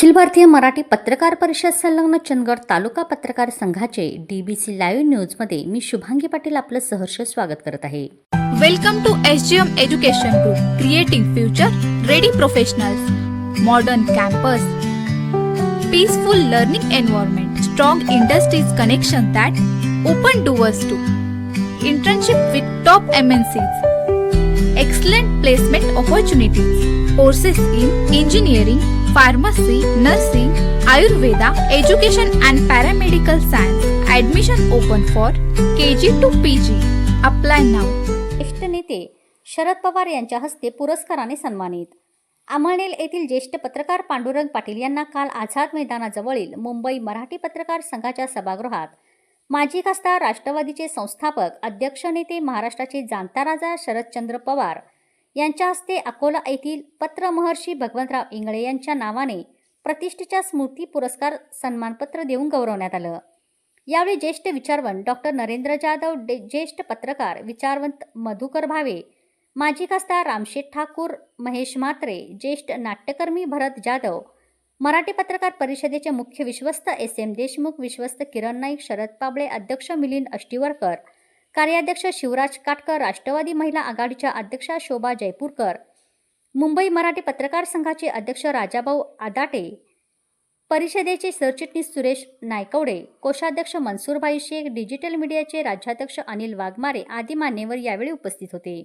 अखिल भारतीय मराठी पत्रकार परिषद संलग्न चंदगड तालुका पत्रकार संघाचे डी बी सी लाईव्ह न्यूजमध्ये मी शुभांगी पाटील आपलं सहर्ष स्वागत करत आहे. Welcome to S G M education group creating future ready professional modern campus peaceful learning environment strong industries connection that open doors to internship with top M N C excellent placement opportunities courses in engineering pharmacy nursing Ayurveda education and paramedical science. Admission open for K G to P G apply नाव ज्येष्ठ नेते शरद पवार यांच्या हस्ते पुरस्काराने सन्मानित. अमळनेल येथील ज्येष्ठ पत्रकार पांडुरंग पाटील यांना काल आझाद मैदानाजवळील मुंबई मराठी पत्रकार संघाच्या सभागृहात माजी खासदार राष्ट्रवादीचे संस्थापक अध्यक्ष नेते महाराष्ट्राचे जाणता राजा शरदचंद्र पवार यांच्या हस्ते अकोला येथील पत्रमहर्षी भगवंतराव इंगळे यांच्या नावाने प्रतिष्ठेच्या स्मृती पुरस्कार सन्मानपत्र देऊन गौरवण्यात आलं. यावेळी ज्येष्ठ विचारवंत डॉक्टर नरेंद्र जाधव डे- ज्येष्ठ पत्रकार विचारवंत मधुकर भावे माजी खासदार रामशेठ ठाकूर महेश म्हात्रे ज्येष्ठ नाट्यकर्मी भरत जाधव मराठी पत्रकार परिषदेचे मुख्य विश्वस्त एस एम देशमुख विश्वस्त किरण नाईक शरद पाबळे अध्यक्ष मिलिंद अष्टीवरकर कार्याध्यक्ष शिवराज काटकर राष्ट्रवादी महिला आघाडीच्या अध्यक्षा शोभा जयपूरकर मुंबई मराठी पत्रकार संघाचे अध्यक्ष राजाभाऊ आदाटे परिषदेचे सरचिटणीस सुरेश नायकवडे कोषाध्यक्ष मनसूरभाई शेख डिजिटल मीडियाचे राज्याध्यक्ष अनिल वाघमारे आदी मान्यवर यावेळी उपस्थित होते.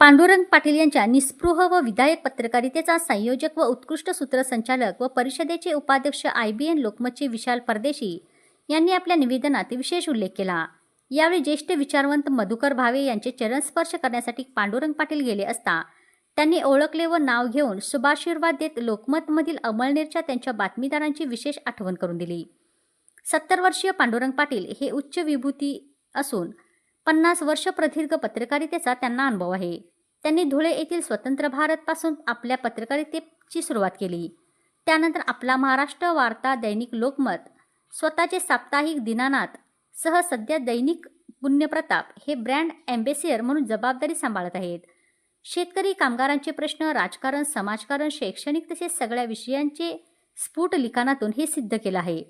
पांडुरंग पाटील यांच्या निस्पृह व विधायक पत्रकारितेचा संयोजक व उत्कृष्ट सूत्रसंचालक व परिषदेचे उपाध्यक्ष आय बी एन लोकमतचे विशाल परदेशी यांनी आपल्या निवेदनात विशेष उल्लेख केला. यावेळी ज्येष्ठ विचारवंत मधुकर भावे यांचे चरणस्पर्श करण्यासाठी पांडुरंग पाटील गेले असता त्यांनी ओळखले व नाव घेऊन शुभाशीर्वाद देत लोकमतमधील अमळनेरच्या त्यांच्या बातमीदारांची विशेष आठवण करून दिली. सत्तर वर्षीय पांडुरंग पाटील हे उच्च विभूती असून पन्नास वर्ष प्रदीर्घ पत्रकारितेचा त्यांना अनुभव आहे. त्यांनी धुळे येथील स्वतंत्र भारतपासून आपल्या पत्रकारितेची सुरुवात केली. त्यानंतर आपला महाराष्ट्र वार्ता दैनिक लोकमत स्वतःचे साप्ताहिक दिनानाथ सह सध्या दैनिक पुण्यप्रताप हे ब्रँड अँबेसियर म्हणून जबाबदारी सांभाळत आहेत. शेतकरी कामगारांचे प्रश्न राजकारण समाजकारण शैक्षणिक तसेच सगळ्या विषयांचे स्फुट लिखाणातून हे सिद्ध केलं आहे.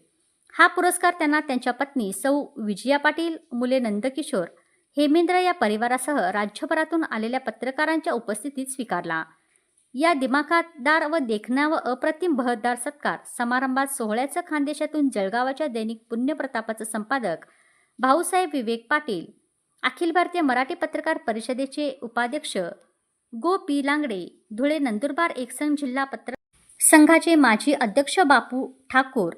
हा पुरस्कार त्यांना त्यांच्या पत्नी सौ विजया पाटील मुले नंदकिशोर हेमेंद्र या परिवारासह राज्यभरातून आलेल्या पत्रकारांच्या उपस्थितीत स्वीकारला. या दिमाखातदार व देखणा व अप्रतिम बहरदार सत्कार समारंभात सोहळ्याचं खानदेशातून जळगावाच्या दैनिक पुण्यप्रतापाचं संपादक भाऊसाहेब विवेक पाटील अखिल भारतीय मराठी पत्रकार परिषदेचे उपाध्यक्ष गो पी लांगडे धुळे नंदुरबार एकसंघ जिल्हा पत्र संघाचे माजी अध्यक्ष बापू ठाकूर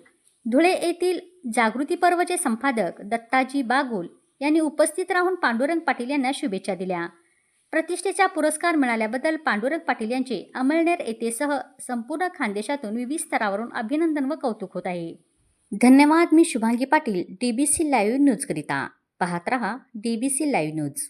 धुळे येथील जागृती पर्वचे संपादक दत्ताजी बागुल यांनी उपस्थित राहून पांडुरंग पाटील यांना शुभेच्छा दिल्या. प्रतिष्ठेचा पुरस्कार मिळाल्याबद्दल पांडुरंग पाटील यांचे अमळनेर येथेसह संपूर्ण खानदेशातून विविध स्तरावरून अभिनंदन व कौतुक होत आहे. धन्यवाद मी Shubhangi Patil D B C live न्यूजकरिता पाहत रहा D B C live news